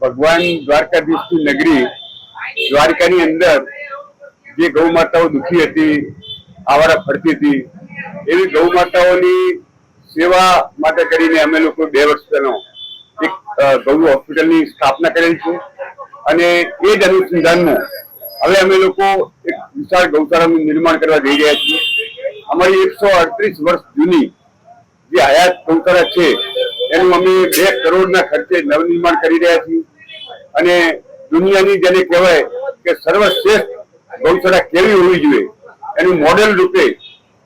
ભગવાન દ્વારકાધીશની નગરી, દ્વારકાની અંદર જે ગૌ માતાઓ દુખી હતી, આવારા ફરતી હતી, એવી ગૌ માતાઓની સેવા માટે કરીને અમે લોકો બે વર્ષ પહેલા એક ગૌ હોસ્પિટલની સ્થાપના કરેલી છે. અને એ જ અનુસંધાનમાં હવે અમે લોકો એક વિશાળ ગૌશાળાનું નિર્માણ કરવા જઈ રહ્યા છીએ. અમારી એકસો અડત્રીસ વર્ષ જૂની જે હયાત ગૌશાળા છે એનું અમે બે કરોડના ખર્ચે નવનિર્માણ કરી રહ્યા છીએ. અને દુનિયાની જેને કહેવાય કે સર્વશ્રેષ્ઠ ગૌશાળા કેવી હોવી જોઈએ, એનું મોડેલ રૂપે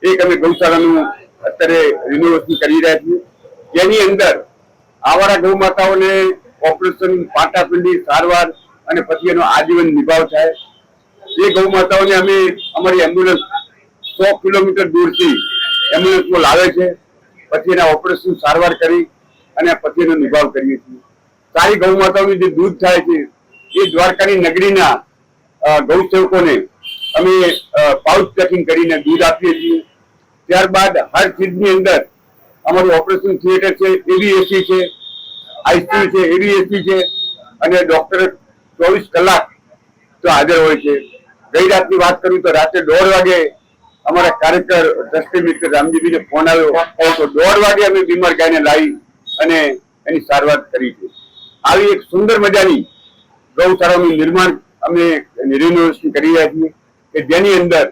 એક અમે ગૌશાળાનું અત્યારે રિનોવેશન કરી રહ્યા છીએ. જેની અંદર આવારા ગૌ માતાઓને ઓપરેશન, પાટાપિંડી, સારવાર અને પછી એનો આજીવન નિભાવ થાય. એ ગૌ માતાઓને અમે અમારી એમ્બ્યુલન્સ સો કિલોમીટર દૂરથી એમ્બ્યુલન્સમાં લાવે છે. પછી એના ઓપરેશન, સારવાર કરી અને પતિનો નિભાવ કરીએ છીએ. સારી ગૌ માતાઓનું જે દૂધ થાય છે, એ દ્વારકાની નગરીના ગૌ સેવકોને અમે પાઉચ પેકિંગ કરીને દૂધ આપીએ છીએ. ત્યારબાદ હર ચીજની અંદર અમારું ઓપરેશન થિયેટર છે, એવી એસી છે આઈસીયુ છે, એવી એસી છે, અને ડોક્ટર ચોવીસ કલાક તો હાજર હોય છે. ગઈ રાતની વાત કરું તો રાતે દોઢ વાગે અમારા કાર્યકર ટ્રસ્ટી મિત્ર રામજીભાઈને ફોન આવ્યો. તો દોઢ વાગે અમે બીમાર ગાયને લાવી અને એની સારવાર કરી છે. આવી એક સુંદર મજાની ગૌશાળાનું નિર્માણ અમે રિનોવેશન કરી રહ્યા છીએ કે જેની અંદર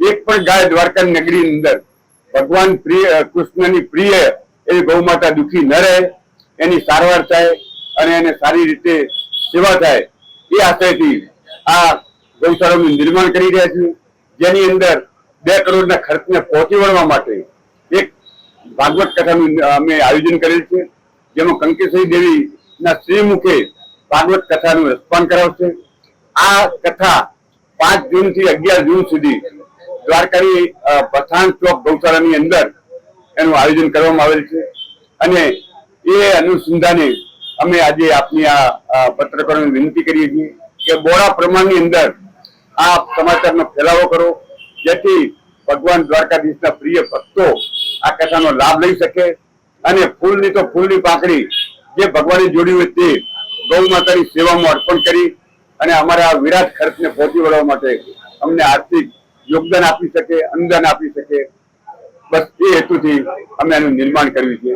એક પણ ગાય દ્વારકા નગરી અંદર ભગવાન પ્રિય કૃષ્ણની પ્રિય એવી ગૌ માતા દુખી ન રહે, એની સારવાર થાય અને એને સારી રીતે સેવા થાય એ આશયથી આ ગૌશાળાનું નિર્માણ કરી રહ્યા છીએ. જેની અંદર બે કરોડના ખર્ચને પહોંચી વળવા માટે એક ભાગવત કથાનું અમે આયોજન કરેલ છે. જેમાં કંકેશ્વરી દેવીના શ્રીમુખે ભાગવત કથાનું રસપાન કરાવશે. આ કથા પાંચ જૂનથી અગિયાર જૂન સુધી દ્વારકાની પઠાણ ચોક ગૌશાળાની અંદર એનું આયોજન કરવામાં આવેલ છે. અને એ અનુસંધાને અમે આજે આપની આ પત્રકારોને વિનંતી કરીએ છીએ કે બોળા પ્રમાણની અંદર આ સમાચારનો ફેલાવો કરો. જેથી ભગવાન દ્વારકાધીશના પ્રિય ભક્તો આ કથાનો લાભ લઈ શકે અને ફૂલની તો ફૂલની પાંખડી જે ભગવાને જોડી હોય તે ગૌ માતાની સેવામાં અર્પણ કરી અને અમારા વિરાટ ખર્ચને પહોંચી વળવા માટે અમને આર્થિક યોગદાન આપી શકે, અનુદાન આપી શકે. બસ એ હેતુથી અમે એનું નિર્માણ કર્યું છે.